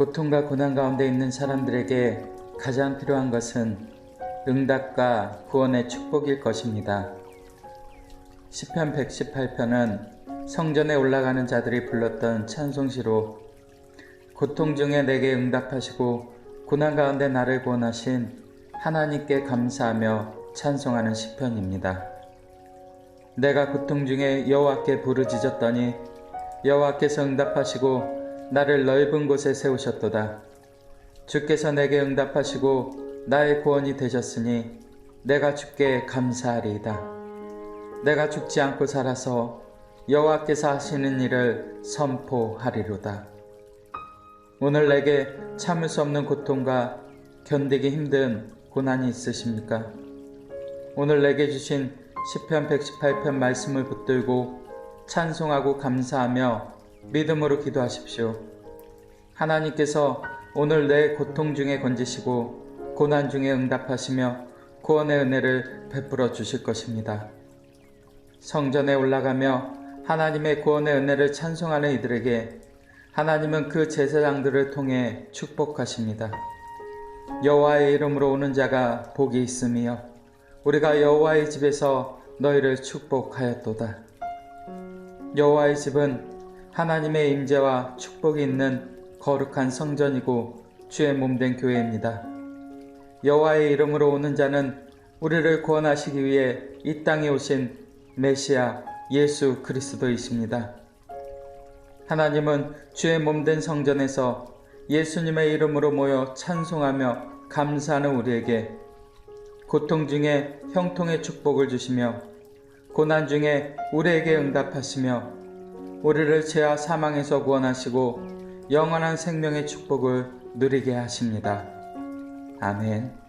고통과 고난 가운데 있는 사람들에게 가장 필요한 것은 응답과 구원의 축복일 것입니다. 시편 118편은 성전에 올라가는 자들이 불렀던 찬송시로 고통 중에 내게 응답하시고 고난 가운데 나를 구원하신 하나님께 감사하며 찬송하는 시편입니다. 내가 고통 중에 여호와께 부르짖었더니 여호와께서 응답하시고 나를 넓은 곳에 세우셨도다. 주께서 내게 응답하시고 나의 구원이 되셨으니 내가 주께 감사하리이다. 내가 죽지 않고 살아서 여호와께서 하시는 일을 선포하리로다. 오늘 내게 참을 수 없는 고통과 견디기 힘든 고난이 있으십니까? 오늘 내게 주신 시편 118편 말씀을 붙들고 찬송하고 감사하며 믿음으로 기도하십시오. 하나님께서 오늘 내 고통 중에 건지시고 고난 중에 응답하시며 구원의 은혜를 베풀어 주실 것입니다. 성전에 올라가며 하나님의 구원의 은혜를 찬송하는 이들에게 하나님은 그 제사장들을 통해 축복하십니다. 여호와의 이름으로 오는 자가 복이 있으며 우리가 여호와의 집에서 너희를 축복하였도다. 여호와의 집은 하나님의 임재와 축복이 있는 거룩한 성전이고 주의 몸된 교회입니다. 여호와의 이름으로 오는 자는 우리를 구원하시기 위해 이 땅에 오신 메시아 예수 그리스도이십니다. 하나님은 주의 몸된 성전에서 예수님의 이름으로 모여 찬송하며 감사하는 우리에게 고통 중에 형통의 축복을 주시며 고난 중에 우리에게 응답하시며 우리를 죄와 사망에서 구원하시고 영원한 생명의 축복을 누리게 하십니다. 아멘.